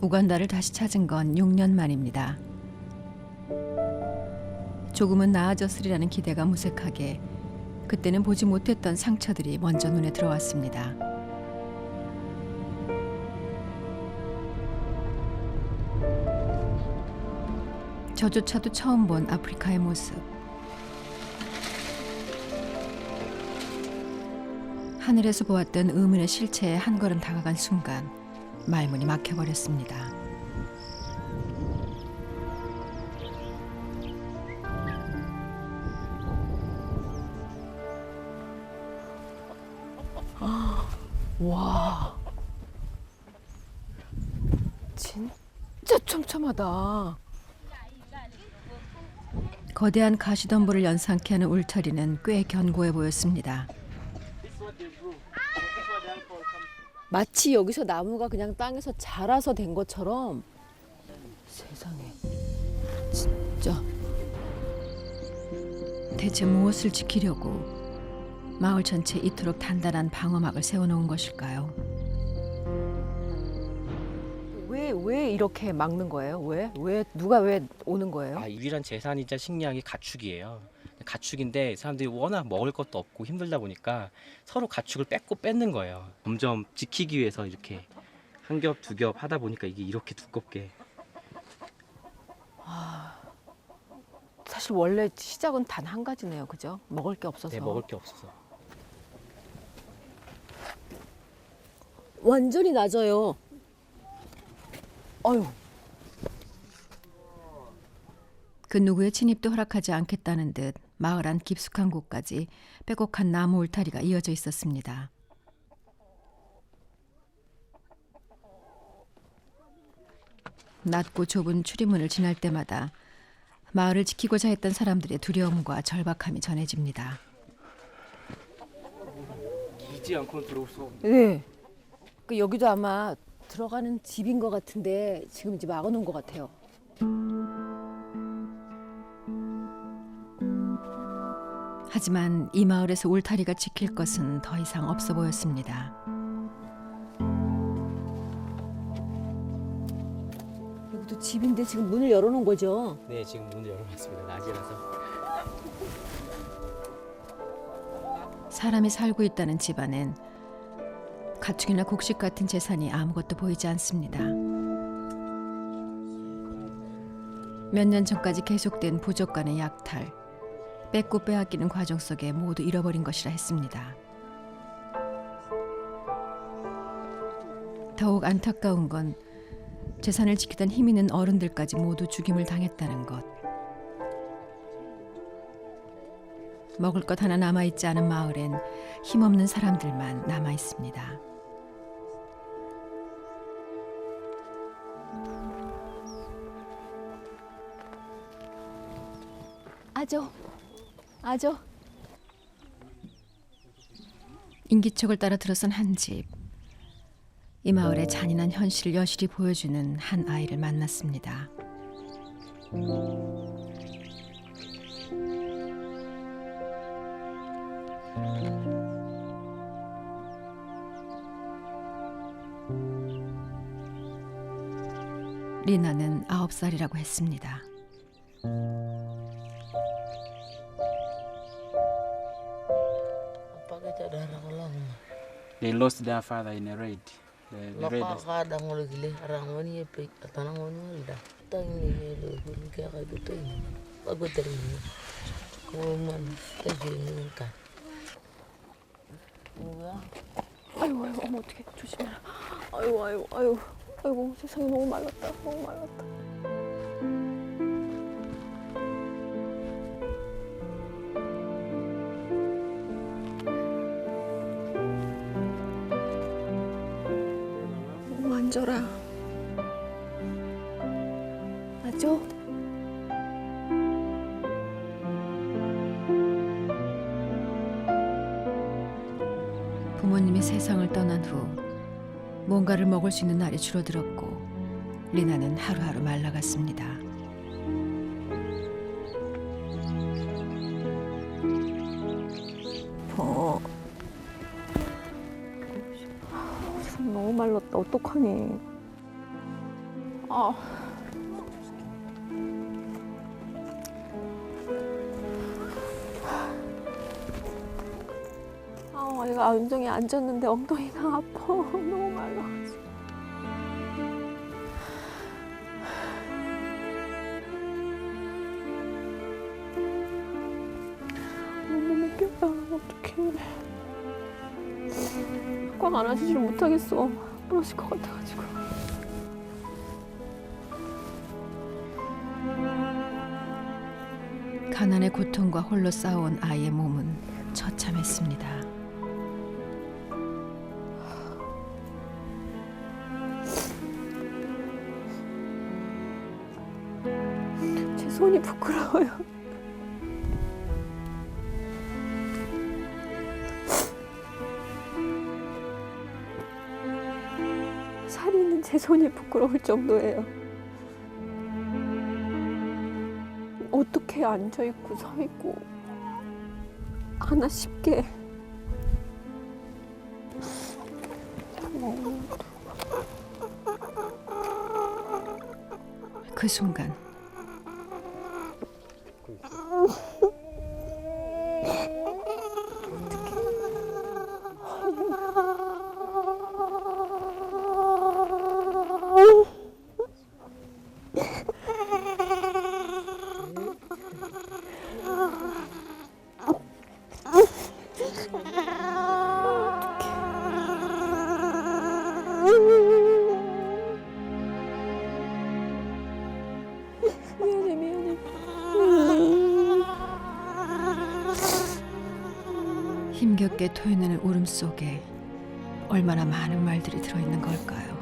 우간다를 다시 찾은 건 6년 만입니다. 조금은 나아졌으리라는 기대가 무색하게 그때는 보지 못했던 상처들이 먼저 눈에 들어왔습니다. 저조차도 처음 본 아프리카의 모습. 하늘에서 보았던 의문의 실체에 한 걸음 다가간 순간 말문이 막혀버렸습니다. 와. 진짜 촘촘하다. 거대한 가시덤불을 연상케 하는 울타리는 꽤 견고해 보였습니다. 마치 여기서 나무가 그냥 땅에서 자라서 된 것처럼 세상에 진짜 대체 무엇을 지키려고 마을 전체에 이토록 단단한 방어막을 세워놓은 것일까요? 왜 왜 이렇게 막는 거예요? 왜? 왜 누가 왜 오는 거예요? 아, 유일한 재산이자 식량이 가축이에요. 가축인데 사람들이 워낙 먹을 것도 없고 힘들다 보니까 서로 가축을 뺏고 뺏는 거예요. 점점 지키기 위해서 이렇게 한 겹 두 겹 하다 보니까 이게 이렇게 두껍게 사실 원래 시작은 단 한 가지네요. 그죠? 먹을 게 없어서. 내 먹을 게 없어서. 완전히 낮아요. 어휴. 그 누구의 침입도 허락하지 않겠다는 듯 마을 안 깊숙한 곳까지 빼곡한 나무 울타리가 이어져 있었습니다. 낮고 좁은 출입문을 지날 때마다 마을을 지키고자 했던 사람들의 두려움과 절박함이 전해집니다. 기지 않고는 들어올 수 없는. 네. 그 여기도 아마 들어가는 집인 것 같은데 지금 이제 막아놓은 것 같아요. 하지만 이 마을에서 울타리가 지킬 것은 더 이상 없어 보였습니다. 여기도 집인데 지금 문을 열어놓은 거죠. 네, 지금 문을 열어놨습니다. 낮이라서. 사람이 살고 있다는 집안엔 가축이나 곡식 같은 재산이 아무것도 보이지 않습니다. 몇 년 전까지 계속된 부족 간의 약탈, 뺏고 빼앗기는 과정 속에 모두 잃어버린 것이라 했습니다. 더욱 안타까운 건 재산을 지키던 힘 있는 어른들까지 모두 죽임을 당했다는 것. 먹을 것 하나 남아 있지 않은 마을엔 힘없는 사람들만 남아 있습니다. 아죠. 아죠. 인기척을 따라 들어선 한 집. 이 마을의 잔인한 현실을 여실히 보여주는 한 아이를 만났습니다. 리나는 아홉 살이라고 했습니다. They lost their father in a raid. The, the raiders. Nakakadang mo lagi arang mo niya pe atanang mo niya da. Tang ni lo gulu kaya ka gusto yun. Pagod rin mo. Kung man tayo yun ka. 뭐야? 아이고 아이고 어머 어떡해 조심해라. 아이고 아이고 아이고 아이고 세상에 너무 말랐다. 너무 말랐다. 만져라. 아죠? 부모님이 세상을 떠난 후 뭔가를 먹을 수 있는 날이 줄어들었고 리나는 하루하루 말라갔습니다. 어. 말랐다. 어떡하니? 아. 아, 얘가 안정에 앉았는데 엉덩이가 아파. 너무 말라가지고. 너무 껴요. 어떡해. 꽉 안아주지를 못하겠어. 부러질 것 같아가지고. 가난의 고통과 홀로 싸워온 아이의 몸은 처참했습니다. 제 손이 부끄러워요. 제 손이 부끄러울 정도예요. 어떻게 앉아 있고 서 있고 하나 쉽게. 그 순간 힘겹게 토해내는 울음 속에 얼마나 많은 말들이 들어있는 걸까요?